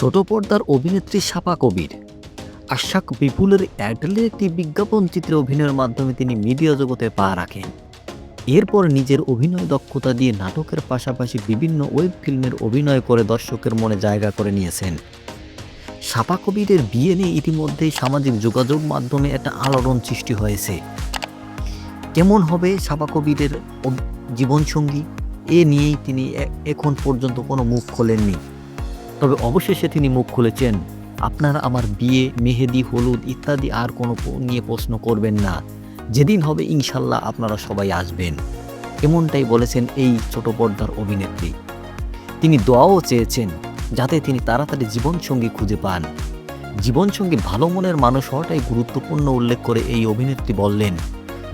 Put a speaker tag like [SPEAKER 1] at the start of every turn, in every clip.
[SPEAKER 1] ছোট পর্দার অভিনেত্রী সাপা কবির। আশাক বিপুলের অ্যাডেলের একটি বিজ্ঞাপন চিত্রে অভিনয়ের মাধ্যমে তিনি মিডিয়া জগতে পা রাখেন। এরপর নিজের অভিনয় দক্ষতা দিয়ে নাটকের পাশাপাশি বিভিন্ন ওয়েব ফিল্মের অভিনয় করে দর্শকের মনে জায়গা করে নিয়েছেন। সাপা কবিরের বিয়ে নিয়ে ইতিমধ্যেই সামাজিক যোগাযোগ মাধ্যমে একটা আলোড়ন সৃষ্টি হয়েছে। কেমন হবে সাপা কবিরের জীবনসঙ্গী? এ নিয়েই তিনি এখন পর্যন্ত কোনো মুখ খোলেননি। তবে অবশেষে তিনি মুখ খুলেছেন, আপনারা আমার বিয়ে, মেহেদি, হলুদ ইত্যাদি আর কোনো নিয়ে প্রশ্ন করবেন না। যেদিন হবে ইনশাল্লাহ আপনারা সবাই আসবেন। এমনটাই বলেছেন এই ছোট পর্দার অভিনেত্রী। তিনি দোয়াও চেয়েছেন যাতে তিনি তাড়াতাড়ি জীবনসঙ্গী খুঁজে পান। জীবনসঙ্গী ভালো মনের মানুষ হওয়াটাই গুরুত্বপূর্ণ উল্লেখ করে এই অভিনেত্রী বললেন,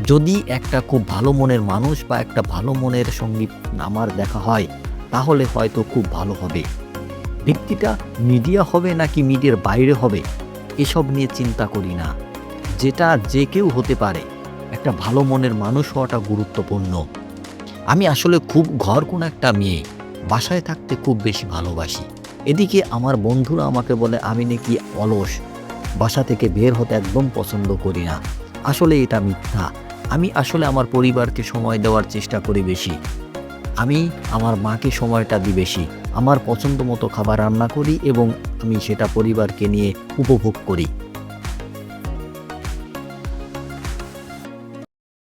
[SPEAKER 1] যদি একটা খুব ভালো মনের মানুষ বা একটা ভালো মনের সঙ্গী আমার দেখা হয়, তাহলে হয়তো খুব ভালো হবে। ব্যক্তিটা মিডিয়া হবে নাকি মিডিয়ার বাইরে হবে, এসব নিয়ে চিন্তা করি না। যেটা যে কেউ হতে পারে, একটা ভালো মনের মানুষ হওয়াটা গুরুত্বপূর্ণ। আমি আসলে খুব ঘর কোন একটা মেয়ে, বাসায় থাকতে খুব বেশি ভালোবাসি। এদিকে আমার বন্ধুরা আমাকে বলে, আমি নাকি অলস, বাসা থেকে বের হতে একদম পছন্দ করি না। আসলে এটা মিথ্যা। আমি আসলে আমার পরিবারকে সময় দেওয়ার চেষ্টা করি বেশি। আমি আমার মাকে সময়টা দিই বেশি। আমার পছন্দ মতো খাবার রান্না করি এবং আমি সেটা পরিবারকে নিয়ে উপভোগ করি।